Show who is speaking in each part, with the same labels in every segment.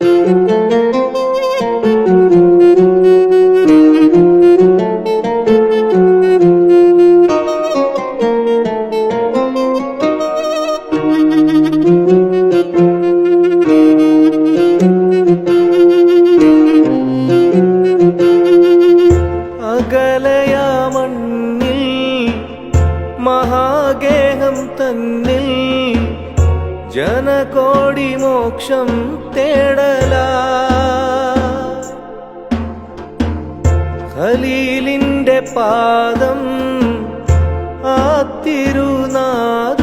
Speaker 1: thank you ജനകോടി മോക്ഷം തേടല. ഖലീലിന്റെ പാദം ആ തിരുനാദം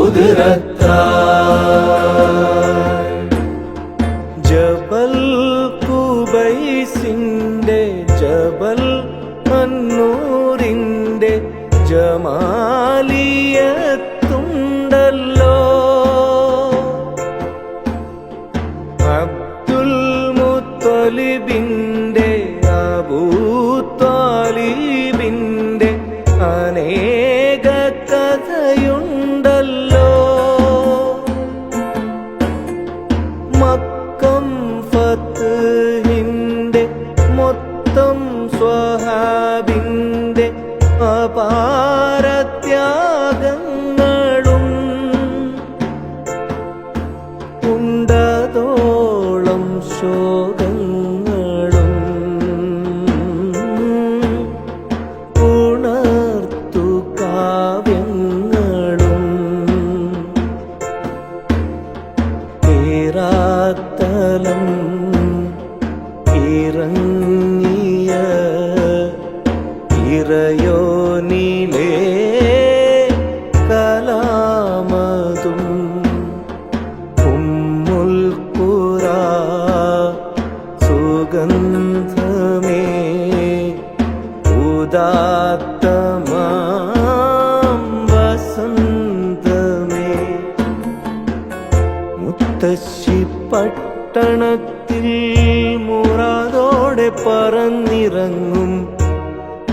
Speaker 1: കുതിരത്തായി ജബൽ കുബൈസിന്റെ ജബൽ ജമാലിയത്തുണ്ടല്ലോ. അബ്ദുൽ മുത്തലിബിന്റെ fătâi ഇറയോനിലേ കലാമതും ഉമ്മുൽ ഖുറ സുഗന്ധമേ ഉദാത്തമാം വസന്തമേ. മുത്തശ്ശി പട്ടണത്തിൽ മുറാതോടെ പറന്നിറങ്ങും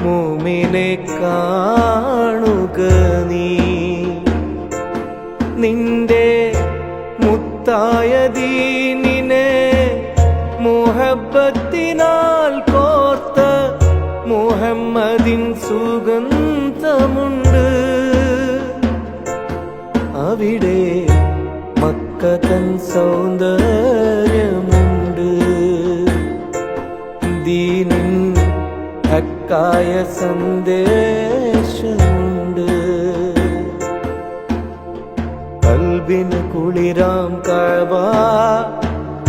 Speaker 1: മോമിനെ കാണുക നീ. നിന്റെ മുത്തായ ദീനിനെ മുഹബത്തിനാൽ കോർത്ത മുഹമ്മദിൻ സുഗന്ധമുണ്ട്. അവിടെ മക്കതൻ സൗന്ദര്യമുണ്ട് ഹക്കായ സന്ദേശമുണ്ട്. കൽബിന് കുളിരാം കഴവ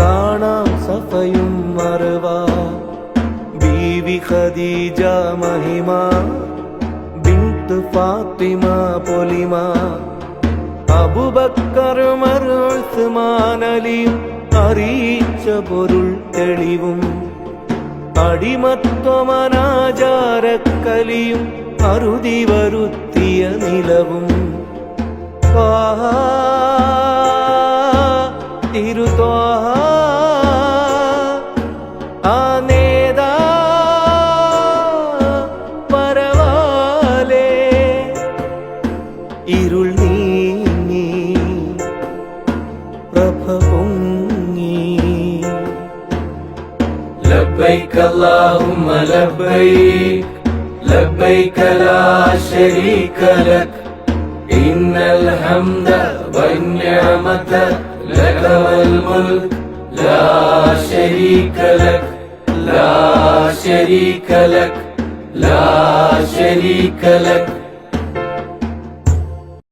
Speaker 1: കാണാം സഫയും മറവ. ബീവി ഖദീജ മഹിമ ബിന്ത് ഫാത്തിമ പൊലിമ. അബുബക്കർ മറുസ്മാനലിയും അറിയിച്ച പൊരുൾ തെളിവും. അടിമത്വമനാചാരക്കലിയും അറുതി വരുത്തിയ നിലവും ത്വാഹ,
Speaker 2: لبيك اللهم لبيك لبيك لا شريك لك. إن الحمد والنعمة لك والملك لا شريك لك لا شريك لك لا شريك لك.